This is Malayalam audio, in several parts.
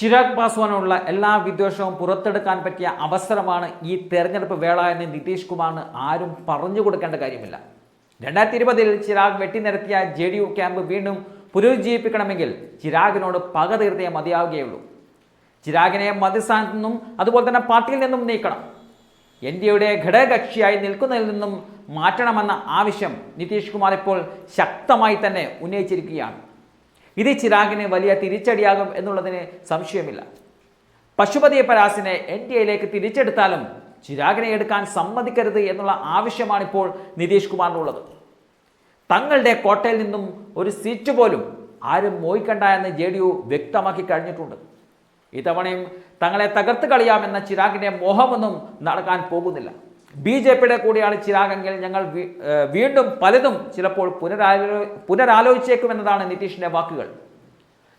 ചിരാഗ് പാസ്വാനുള്ള എല്ലാ വിദ്വേഷവും പുറത്തെടുക്കാൻ പറ്റിയ അവസരമാണ് ഈ തെരഞ്ഞെടുപ്പ് വേള എന്ന് നിതീഷ് കുമാറിന് ആരും പറഞ്ഞു കൊടുക്കേണ്ട കാര്യമില്ല. രണ്ടായിരത്തി ഇരുപതിൽ ചിരാഗ് വെട്ടിനിരത്തിയ ജെ ഡി യു ക്യാമ്പ് വീണ്ടും പുനരുജ്ജീവിപ്പിക്കണമെങ്കിൽ ചിരാഗിനോട് പക തീർത്തേ മതിയാവുകയുള്ളൂ. ചിരാഗിനെ മതിസ്ഥാനത്തു നിന്നും അതുപോലെ തന്നെ പാർട്ടിയിൽ നിന്നും നീക്കണം. എൻ ഡി എയുടെ ഘടകകക്ഷിയായി നിൽക്കുന്നതിൽ നിന്നും മാറ്റണമെന്ന ആവശ്യം നിതീഷ് കുമാർ ഇപ്പോൾ ശക്തമായി തന്നെ ഉന്നയിച്ചിരിക്കുകയാണ്. ഇത് ചിരാഗിന് വലിയ തിരിച്ചടിയാകും എന്നുള്ളതിന് സംശയമില്ല. പശുപതി പരാസിനെ എൻ ഡി എയിലേക്ക് തിരിച്ചെടുത്താലും ചിരാഗിനെ എടുക്കാൻ സമ്മതിക്കരുത് എന്നുള്ള ആവശ്യമാണ് ഇപ്പോൾ നിതീഷ് കുമാറിനുള്ളത്. തങ്ങളുടെ കോട്ടയിൽ നിന്നും ഒരു സീറ്റ് പോലും ആരും മോയിക്കണ്ട എന്ന് ജെ ഡി യു വ്യക്തമാക്കി കഴിഞ്ഞിട്ടുണ്ട്. ഇത്തവണയും തങ്ങളെ തകർത്ത് കളിയാമെന്ന ചിരാഗിന്റെ മോഹമൊന്നും നടക്കാൻ പോകുന്നില്ല. ബി ജെ പിയുടെ കൂടിയാണ് ചിരാഗെങ്കിൽ ഞങ്ങൾ വീണ്ടും പലതും ചിലപ്പോൾ പുനരാലോ പുനരാലോചിച്ചേക്കുമെന്നതാണ് നിതീഷിന്റെ വാക്കുകൾ.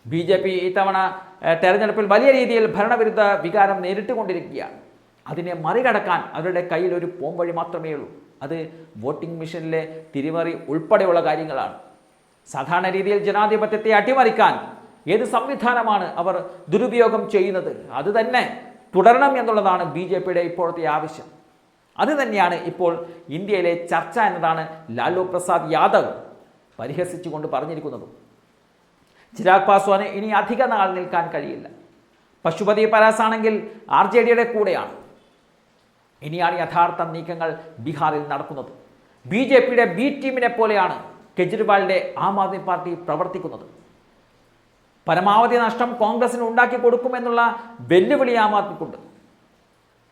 ബി ജെ പി ഇത്തവണ തെരഞ്ഞെടുപ്പിൽ വലിയ രീതിയിൽ ഭരണവിരുദ്ധ വികാരം നേരിട്ടുകൊണ്ടിരിക്കുകയാണ്. അതിനെ മറികടക്കാൻ അവരുടെ കയ്യിൽ ഒരു പോംവഴി മാത്രമേ ഉള്ളൂ. അത് വോട്ടിംഗ് മെഷീനിലെ തിരിമറി ഉൾപ്പെടെയുള്ള കാര്യങ്ങളാണ്. സാധാരണ രീതിയിൽ ജനാധിപത്യത്തെ അട്ടിമറിക്കാൻ ഏത് സംവിധാനമാണ് അവർ ദുരുപയോഗം ചെയ്യുന്നത്? അതുതന്നെ തുടരണം എന്നുള്ളതാണ് ബി ജെ പിയുടെ ഇപ്പോഴത്തെ ആവശ്യം. അത് തന്നെയാണ് ഇപ്പോൾ ഇന്ത്യയിലെ ചർച്ച എന്നതാണ് ലാലു പ്രസാദ് യാദവ് പരിഹസിച്ചുകൊണ്ട് പറഞ്ഞിരിക്കുന്നത്. ചിരാഗ് പാസ്വാന് ഇനി അധിക നാൾ നിൽക്കാൻ കഴിയില്ല. പശുപതി പരാസ് ആണെങ്കിൽ ആർ ജെ ഡിയുടെ കൂടെയാണ്. ഇനിയാണ് യഥാർത്ഥ നീക്കങ്ങൾ ബീഹാറിൽ നടക്കുന്നത്. ബി ജെ പിയുടെ ബി ടീമിനെ പോലെയാണ് കെജ്രിവാളിന്റെ ആം ആദ്മി പാർട്ടി പ്രവർത്തിക്കുന്നത്. പരമാവധി നഷ്ടം കോൺഗ്രസിന് ഉണ്ടാക്കി കൊടുക്കുമെന്നുള്ള വെല്ലുവിളി ആം ആദ്മിക്കുണ്ട്.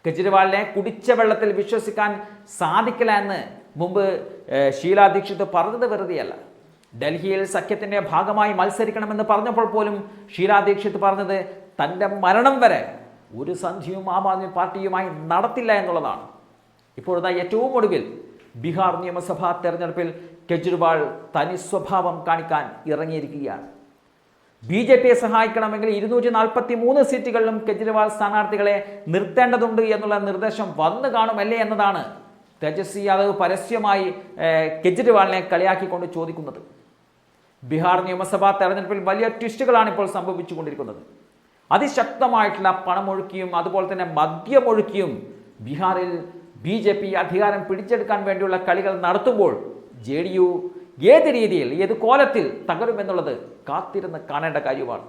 കെജ്രിവാളിനെ കുടിച്ച വെള്ളത്തിൽ വിശ്വസിക്കാൻ സാധിക്കില്ല എന്ന് മുമ്പ് ഷീല ദീക്ഷിത് പറഞ്ഞത് വെറുതെയല്ല. ഡൽഹിയിൽ സഖ്യത്തിന്റെ ഭാഗമായി മത്സരിക്കണമെന്ന് പറഞ്ഞപ്പോൾ പോലും ഷീല ദീക്ഷിത് പറഞ്ഞത് തന്റെ മരണം വരെ ഒരു സന്ധിയും ആം ആദ്മി പാർട്ടിയുമായി നടത്തില്ല എന്നുള്ളതാണ്. ഇപ്പോഴത്തെ ഏറ്റവും ഒടുവിൽ ബീഹാർ നിയമസഭാ തെരഞ്ഞെടുപ്പിൽ കെജ്രിവാൾ തനി സ്വഭാവം കാണിക്കാൻ ഇറങ്ങിയിരിക്കുകയാണ്. ബി ജെ പിയെ സഹായിക്കണമെങ്കിൽ ഇരുന്നൂറ്റി നാൽപ്പത്തി മൂന്ന് സീറ്റുകളിലും കെജ്രിവാൾ സ്ഥാനാർത്ഥികളെ നിർത്തേണ്ടതുണ്ട് എന്നുള്ള നിർദ്ദേശം വന്നു കാണുമല്ലേ എന്നതാണ് തേജസ്വി യാദവ് പരസ്യമായി കെജ്രിവാളിനെ കളിയാക്കിക്കൊണ്ട് ചോദിക്കുന്നത്. ബീഹാർ നിയമസഭാ തെരഞ്ഞെടുപ്പിൽ വലിയ ട്വിസ്റ്റുകളാണ് ഇപ്പോൾ സംഭവിച്ചുകൊണ്ടിരിക്കുന്നത്. അതിശക്തമായിട്ടുള്ള പണമൊഴുക്കിയും അതുപോലെ തന്നെ മദ്യമൊഴുക്കിയും ബീഹാറിൽ ബി ജെ പി അധികാരം പിടിച്ചെടുക്കാൻ വേണ്ടിയുള്ള കളികൾ നടത്തുമ്പോൾ ജെ ഡി യു ഏത് രീതിയിൽ ഏത് കോലത്തിൽ തകരുമെന്നുള്ളത് കാത്തിരുന്ന് കാണേണ്ട കാര്യമാണ്